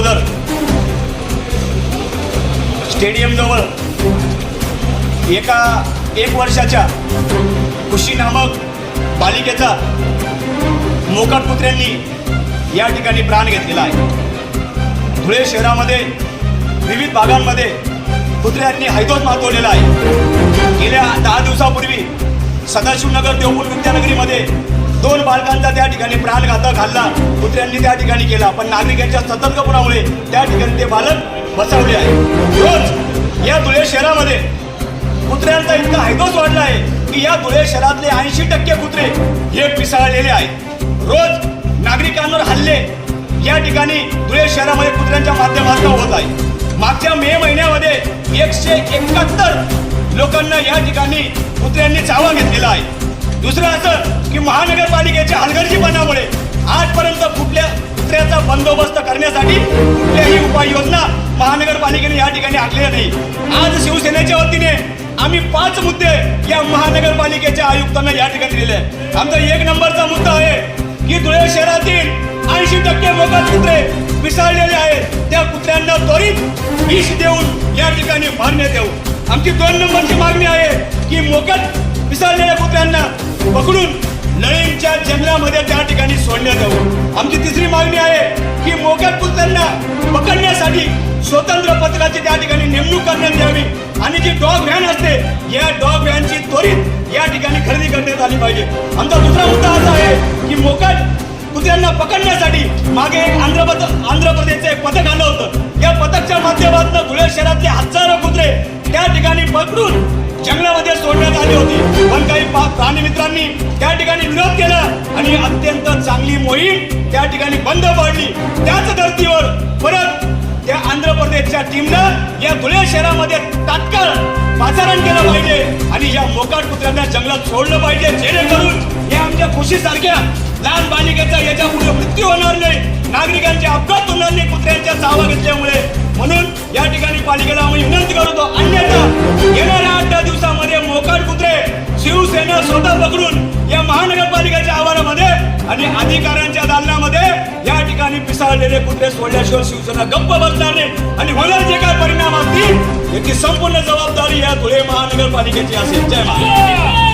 अगोदर. स्टेडियमजवळ एका एक वर्षाच्या खुशी नामक पालिकेचा मोकाट पुत्र्यांनी या ठिकाणी प्राण घेतलेला आहे. धुळे शहरामध्ये विविध भागांमध्ये कुत्र्यांनी हैदोस मातवलेला आहे. गेल्या दहा दिवसापूर्वी सदाशिवनगर देवपूर विद्यानगरीमध्ये दोन बालकांचा त्या ठिकाणी प्राणघातक हल्ला कुत्र्यांनी त्या ठिकाणी केला. पण नागरिकांच्या सतर्कपणामुळे त्या ठिकाणी ते बालक बसवले आहे रोज या धुळे शहरामध्ये कुत्र्यांचा इतका हैदोस वाढला आहे की या धुळे शहरातले ऐंशी टक्के कुत्रे हे पिसाळलेले आहेत. रोज नागरिकांवर हल्ले या ठिकाणी धुळे शहरामध्ये कुत्र्यांच्या माध्यमातून होत आहे मागच्या मे महिन्यामध्ये एकशे एकाहत्तर लोकांना या ठिकाणी कुत्र्यांनी चावा घेतलेला आहे. दुसरं असं की महानगरपालिकेच्या हलगर्जीपणामुळे आजपर्यंत कुठल्या कुत्र्याचा बंदोबस्त करण्यासाठी कुठल्याही उपाययोजना महानगरपालिकेने या ठिकाणी आखलेल्या नाही. आज शिवसेनेच्या वतीने आम्ही पाच मुद्दे या महानगरपालिकेच्या आयुक्तांना या ठिकाणी दिले आमचा एक नंबरचा मुद्दा आहे की धुळे शहरातील ऐंशी टक्के मोकाट कुत्रे मिसळलेले आहेत. त्या कुत्र्यांना त्वरित विष देऊन या ठिकाणी मारण्यात येऊ. आमची दोन नंबरची मागणी आहे की मोकाट मिसळलेल्या कुत्र्यांना लळींच्या त्या ठिकाणी सोडण्यात यावं आमची तिसरी मागणी आहे की मोक्या कुत्र्यांना पकडण्यासाठी स्वतंत्र पथकाची त्या ठिकाणी नेमणूक करण्यात यावी. आणि जी डॉग व्हॅन असते या डॉग व्हॅनची त्वरित या ठिकाणी खरेदी करण्यात आली पाहिजे. आमचा दुसरा मुद्दा असा आहे की मोकट कुत्र्यांना पकडण्यासाठी मागे एक आंध्र आंध्र प्रदेशचं एक पथक आलं होतं. या पथकच्या माध्यमातून धुळे शहरातले हजारो कुत्रे त्या ठिकाणी पकडून जंगलामध्ये सोडण्यात आली होती. पण काही प्राणी मित्रांनी त्या ठिकाणी विरोध केला आणि अत्यंत चांगली मोहीम त्या ठिकाणी बंद पाडली. त्याच धर्तीवर परत त्या आंध्र प्रदेशच्या टीमनं या धुळे शहरामध्ये तात्काळ पाचारण केलं पाहिजे आणि या मोकाट कुत्र्यांना जंगलात सोडलं पाहिजे जेणेकरून या आमच्या खुशीसारख्या लहान बालिकेचा याच्यापुढे मृत्यू होणार नाही. नागरिकांचे अपघात होणार नाही कुत्र्यांच्या चावा घेतल्यामुळे. म्हणून या ठिकाणी पालिकेला आम्ही विनंती करतो अन्य आणि अधिकाऱ्यांच्या दालनामध्ये या ठिकाणी पिसाळलेले कुत्रे सोडल्याशिवाय शिवसेना गप्प बसणार नाही. आणि होणार जे काय परिणाम असतील याची संपूर्ण जबाबदारी या धुळे महानगरपालिकेची असेल. जय महाराज.